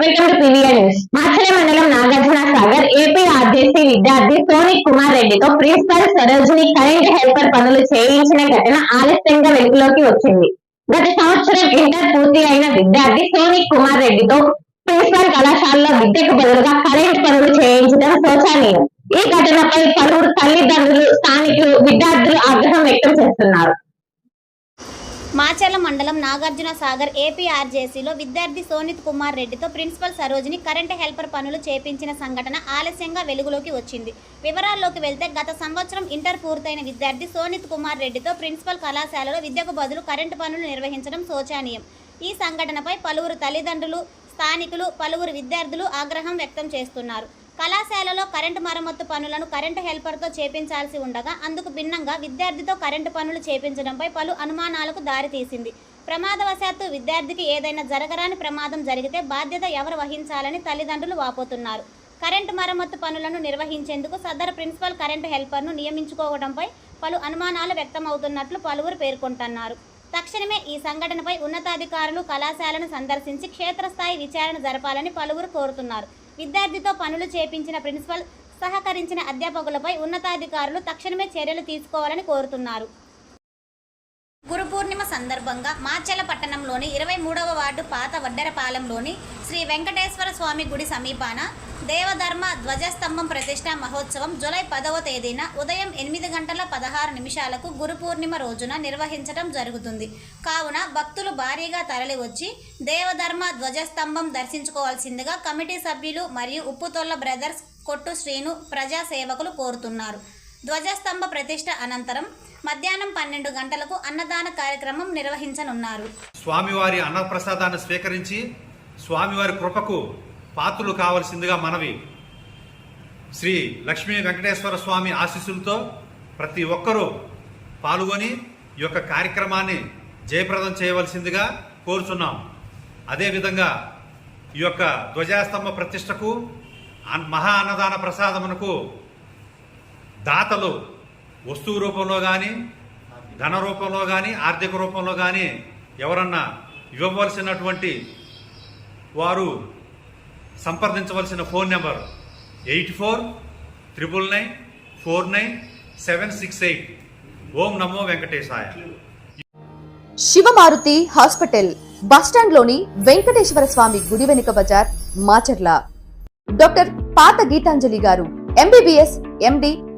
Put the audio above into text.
Welcome to PVR news. Macherla మండలం Nagarjuna Sagar AP RJC విద్యార్థి sonic Kumar రెడ్డితో ప్రిన్సిపల్ సరోజిని కరెంట్ హెల్పర్ పనులు చేయించిన ఘటన ఆలస్యంగా వెలుగులోకి వచ్చింది. గత సంవత్సరం ఇంటర్ పూర్తి అయిన విద్యార్థి సోనిక్ కుమార్ రెడ్డితో ప్రిన్సిపల్ కళాశాలలో విద్యకు బదులుగా కరెంట్ పనులు చేయించడం శోచనీయం. ఈ ఘటనపై పలువురు తల్లిదండ్రులు స్థానికులు విద్యార్థులు ఆగ్రహం వ్యక్తం చేస్తున్నారు. మాచర్ల మండలం నాగార్జున సాగర్ ఏపీఆర్జేసీలో విద్యార్థి సోనిత్ కుమార్ రెడ్డితో ప్రిన్సిపల్ సరోజిని కరెంట్ హెల్పర్ పనులు చేపించిన సంఘటన ఆలస్యంగా వెలుగులోకి వచ్చింది. వివరాల్లోకి వెళ్తే గత సంవత్సరం ఇంటర్ పూర్తయిన విద్యార్థి సోనిత్ కుమార్ రెడ్డితో ప్రిన్సిపల్ కళాశాలలో విద్యకు బదులు కరెంటు పనులు నిర్వహించడం శోచనీయం. ఈ సంఘటనపై పలువురు తల్లిదండ్రులు స్థానికులు పలువురు విద్యార్థులు ఆగ్రహం వ్యక్తం చేస్తున్నారు. కళాశాలలో కరెంటు మరమ్మత్తు పనులను కరెంటు హెల్పర్తో చేపించాల్సి ఉండగా అందుకు భిన్నంగా విద్యార్థితో కరెంటు పనులు చేపించడంపై పలు అనుమానాలకు దారితీసింది. ప్రమాదవశాత్తు విద్యార్థికి ఏదైనా జరగరాని ప్రమాదం జరిగితే బాధ్యత ఎవరు వహించాలని తల్లిదండ్రులు వాపోతున్నారు. కరెంటు మరమ్మత్తు పనులను నిర్వహించేందుకు సదరు ప్రిన్సిపల్ కరెంటు హెల్పర్ను నియమించుకోవడంపై పలు అనుమానాలు వ్యక్తమవుతున్నట్లు పలువురు పేర్కొంటున్నారు. తక్షణమే ఈ సంఘటనపై ఉన్నతాధికారులు కళాశాలను సందర్శించి క్షేత్రస్థాయి విచారణ జరపాలని పలువురు కోరుతున్నారు. విద్యార్థితో పనులు చేపించిన ప్రిన్సిపల్ సహకరించిన అధ్యాపకులపై ఉన్నతాధికారులు తక్షణమే చర్యలు తీసుకోవాలని కోరుతున్నారు. గురు పూర్ణిమ సందర్భంగా మాచెల పట్టణంలోని ఇరవై మూడవ వార్డు పాత వడ్డెరపాలెంలోని శ్రీ వెంకటేశ్వర స్వామి గుడి సమీపాన దేవధర్మ ధ్వజస్తంభం ప్రతిష్ట మహోత్సవం జూలై పదవ తేదీన ఉదయం ఎనిమిది గంటల పదహారు నిమిషాలకు గురు పూర్ణిమ రోజున నిర్వహించడం జరుగుతుంది. కావున భక్తులు భారీగా తరలివచ్చి దేవధర్మ ధ్వజస్తంభం దర్శించుకోవాల్సిందిగా కమిటీ సభ్యులు మరియు ఉప్పుతొల్ల బ్రదర్స్ కొట్టు శ్రీను ప్రజాసేవకులు కోరుతున్నారు. ధ్వజస్తంభ ప్రతిష్ట అనంతరం మధ్యాహ్నం పన్నెండు గంటలకు అన్నదాన కార్యక్రమం నిర్వహించనున్నారు. స్వామివారి అన్నప్రసాదాన్ని స్వీకరించి స్వామివారి కృపకు పాత్రులు కావలసిందిగా మనవి. శ్రీ లక్ష్మీ వెంకటేశ్వర స్వామి ఆశీస్సులతో ప్రతి ఒక్కరూ పాల్గొని ఈ యొక్క కార్యక్రమాన్ని జయప్రదం చేయవలసిందిగా కోరుచున్నాం. అదేవిధంగా ఈ యొక్క ధ్వజాస్తంభ ప్రతిష్టకు అన్- మహా అన్నదాన ప్రసాదమునకు దాతలు వస్తువు రూపంలో కానీ ధన రూపంలో కానీ ఆర్థిక రూపంలో కానీ ఎవరన్నా ఇవ్వవలసినటువంటి వారు సంప్రదించవలసిన phone number eight four triple nine four nine seven six eight. ఓం నమో వెంకటేశాయ. శివమారుతి హాస్పిటల్ బస్టాండ్లోని వెంకటేశ్వర స్వామి గుడి వెనుక బజార్ మాచర్ల. డాక్టర్ పాత గీతాంజలి గారు ఎంబీబీఎస్ ఎండి